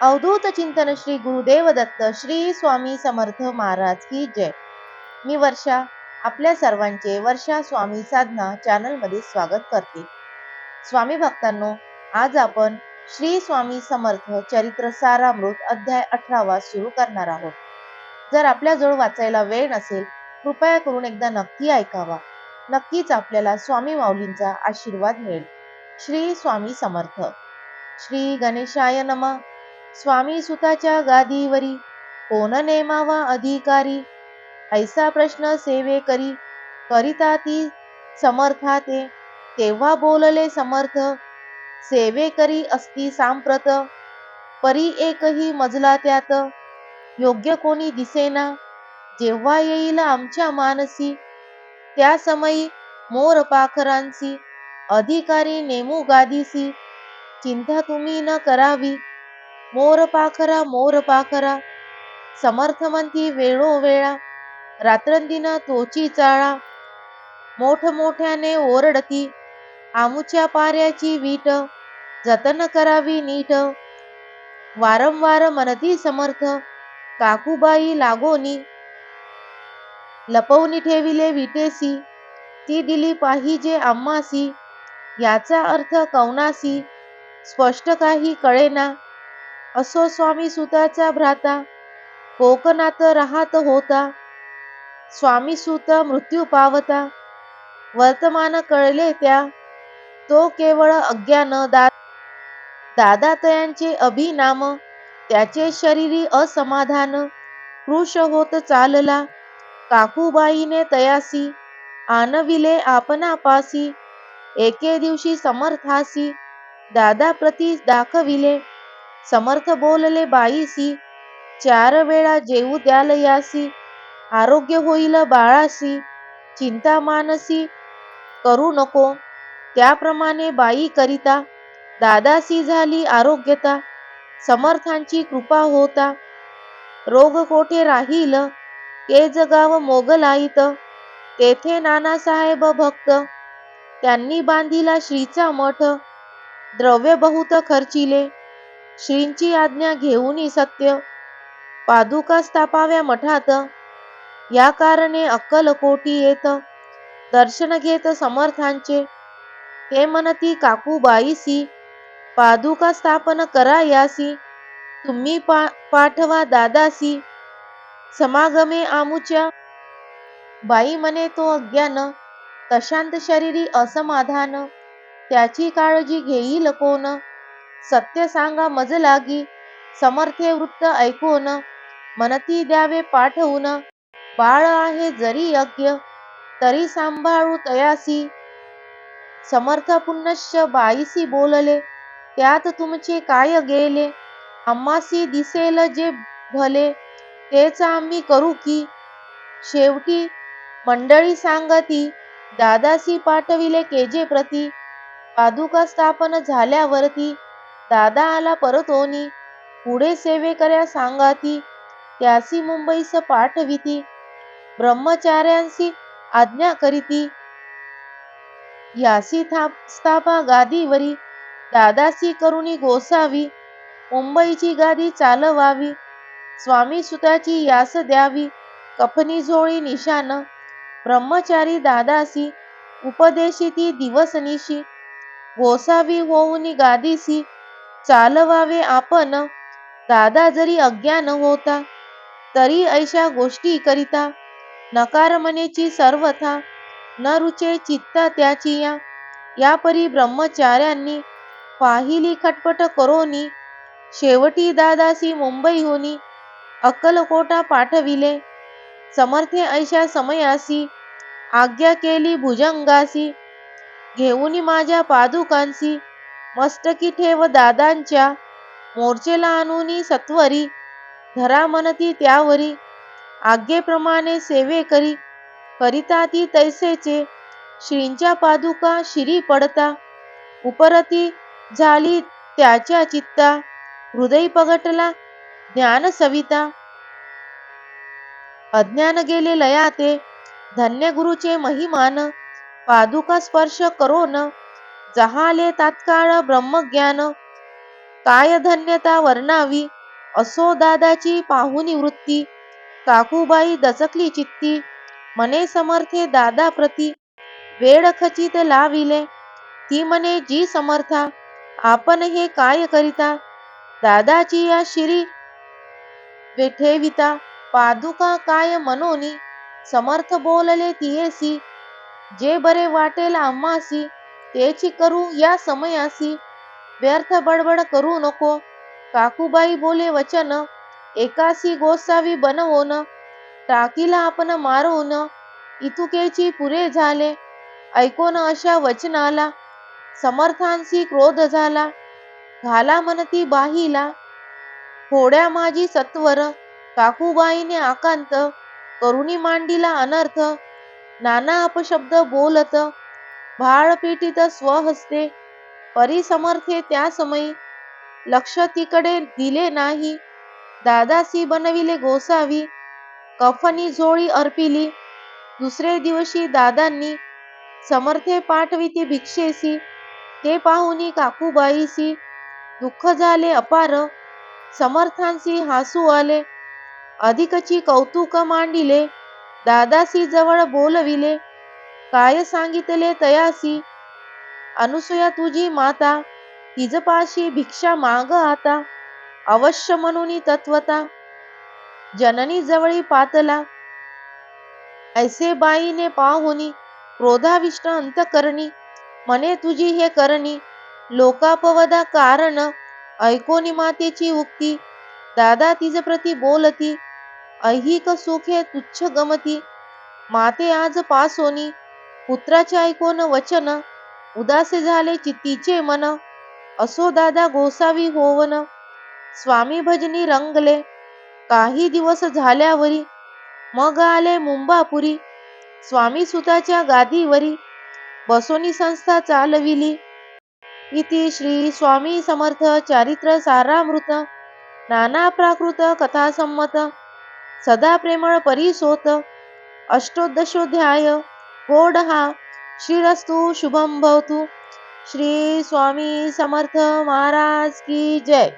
अवधूत चिंतन श्री गुरुदेव दत्त श्री स्वामी समर्थ महाराज की जय. मी वर्षा आपल्या सर्वांचे वर्षा स्वामी साधना चॅनलमध्ये स्वागत करते. स्वामी भक्तांनो आज आपण श्री स्वामी समर्थ चरित्र सारामृत अध्याय अठरावा सुरू करणार आहोत. जर आपल्याजवळ वाचायला वेळ नसेल कृपया करून एकदा नक्की ऐकावा. नक्कीच आपल्याला स्वामी माऊलींचा आशीर्वाद मिळेल. श्री स्वामी समर्थ. श्री गणेशाय नम. स्वामी सुताच्या गादीवरी. कोण नेमावा अधिकारी? ऐसा प्रश्न सेवे करी. करिता ती समर्थाते. तेव्हा बोलले समर्थ सेवे करी असती सांप्रत. परी एकही मजला त्यात योग्य कोणी दिसेना. जेव्हा येईल आमच्या मानसी. त्या समयी मोर पाखरांसी. अधिकारी नेमू गादीसी. चिंता तुम्ही न करावी. मोर पाखरा मोर पाखरा. समर्थ म्हणती वेळोवेळा रात्रंदिन तोची चाळा. मोठमोठ्याने ओरडती. आमुच्या पाऱ्याची वीट. जतन करावी नीट. वारंवार म्हणती समर्थ काकूबाई लागोनी. लपवणी ठेविले विटेसी. ती दिली पाहिजे आम्हासी याचा अर्थ कौनासी. स्पष्ट काही कळेना. असो स्वामी सुताचा भ्राता कोकणात राहत होता. स्वामी सुत मृत्यू पावता वर्तमान कळले त्या. तो केवळ अज्ञान दा दादातयांचे अभिनाम त्याचे शरीरी असमाधान कृश होत चालला. काकूबाईने तयासी आणविले आपणापासी एके दिवशी समर्थासी दादा प्रती दाखविले. समर्थ बोलले बाईसी चार वेळा जेऊ द्याल यासी आरोग्य होईल बाळासी चिंता मानसी करू नको. त्याप्रमाणे बाई करिता दादासी झाली आरोग्यता समर्थांची कृपा होता. रोग कोठे राहील? के जगाव मोगलाईत. तेथे नानासाहेब भक्त त्यांनी बांधिला श्रीचा मठ. द्रव्य बहुत खर्चिले श्रींची आज्ञा घेऊनही सत्य. पादुका स्थापाव्या मठात या कारणे अक्कल कोटी येत. दर्शन घेत समर्थांचे. हे म्हणती काकूबाईसी पादुका स्थापन करा यासी. तुम्ही पा पाठवा दादासी. समागमे आमुच्या. बाई म्हणे तो अज्ञान. तशांत शरीरी असमाधान. त्याची काळजी घेईल कोण? सत्य सांगा मज लागी समर्थे वृत्त ऐकून मनती द्यावे पाठवून. बाळ आहे जरी यज्ञ तरी सांभाळू तयासी. समर्थ पुनश्च बाईसी बोलले त्यात तुमचे काय गेले? आम्हासी दिसेल जे भले तेच आम्ही करू की? शेवटी मंडळी सांगती दादासी पाठविले केजे प्रती. पादुका स्थापन झाल्यावरती दादा आला परतोनी पुढे सेवेकऱ्या सांगाती त्यासी मुंबईस पाठविती. ब्रह्मचार्यांसी आज्ञा करीती. यासी स्थापा गादीवरी. दादासी करुणी गोसावी. मुंबईची गादी चालवावी. स्वामी सुताची यास द्यावी. कफनी झोळी निशान. ब्रह्मचारी दादासी उपदेशिती दिवसनिशी. गोसावी होऊनी गादीसी. चालवावे आपण. दादा जरी अज्ञान होता तरी ऐशा गोष्टी करिता नकार मनेची सर्वथा न रुचे चित्ता त्याची या. यापरी ब्रह्मचार्यांनी पाहिली खटपट करोनी. शेवटी दादासी मुंबईहुनी अक्कलकोटा पाठविले. समर्थे ऐशा समयासी. आज्ञा केली भुजंगासी. घेऊनी माझ्या पादुकांसी. मस्तकी ठेव दादांच्या. मोर्चेला आणून सत्वरी. धरा मनती त्यावरी. आज्ञेप्रमाणे सेवे करी. करिता ती तैसेचे. श्रींच्या पादुका शिरी पडता. उपरती झाली त्याच्या चित्ता. हृदय पगटला ज्ञान सविता. अज्ञान गेले लयाते. धन्य गुरुचे महिमान. पादुका स्पर्श करोन. जहाले तात्काळ ब्रह्मज्ञान. काय धन्यता वर्णावी? असो दादाची पाहुनी वृत्ती. काकूबाई दचकली चित्ती. मने समर्थे दादा प्रती. वेळ खचित लाविले. ती मने जी समर्था. आपण हे काय करिता? दादाची या शिरी वेठेविता. पादुका काय मनोनी? समर्थ बोलले तियेसी जे बरे वाटेल आम्हासी. त्याची करू या समयासी. व्यर्थ बडबड करू नको. काकूबाई बोले वचन एकासी गोसावी बनवून टाकीला आपण मारून इतुकेची पुरे झाले. ऐकोन अशा वचनाला समर्थांशी क्रोध झाला. घाला म्हणती बाहीला. थोड्या माझी सत्वर काकूबाईने आकांत करुणी मांडीला अनर्थ. नाना अपशब्द बोलत भाळ स्वहस्ते परिसमर्थे त्या समयी लक्ष तिकडे दिले नाही. दादासी बनविले गोसावी कफनी झोळी अर्पिली. दुसरे दिवशी दादांनी समर्थे पाठविती भिक्षेसी. ते पाहुनी काकूबाईसी. दुःख झाले अपार. समर्थांसी हसू आले. अधिकची कौतुक मांडिले. दादासी जवळ बोलविले. काय सांगितले तयासी? अनुसया तुझी माता तिजपाशी भिक्षा माग आता. अवश्य म्हणून तत्वता. जननी जवळी पातला. ऐसे बाईने पाहुनी क्रोधाविष्ट अंतकरणी. मने तुझी हे करणी लोकापवदा कारण. ऐकोनी मातेची उक्ती. दादा तिज प्रती बोलती ऐहिक सुखे तुच्छ गमती. माते आज पासोनी पुत्राचे ऐकोन वचन उदासे झाले चित्तीचे मन. असो दादा गोसावी होवन. स्वामी भजनी रंगले. काही दिवस झाल्यावरी मग आले मुंबापुरी. स्वामी सुताच्या गादीवरी बसोनी संस्था चालविली. इति श्री स्वामी समर्थ चारित्र सारामृत नाना प्राकृत कथासंमत सदा प्रेमळ परिसोत अष्टोदशोध्याय. गोड हा श्रीरस्तु शुभम भवतु। श्री स्वामी समर्थ महाराज की जय।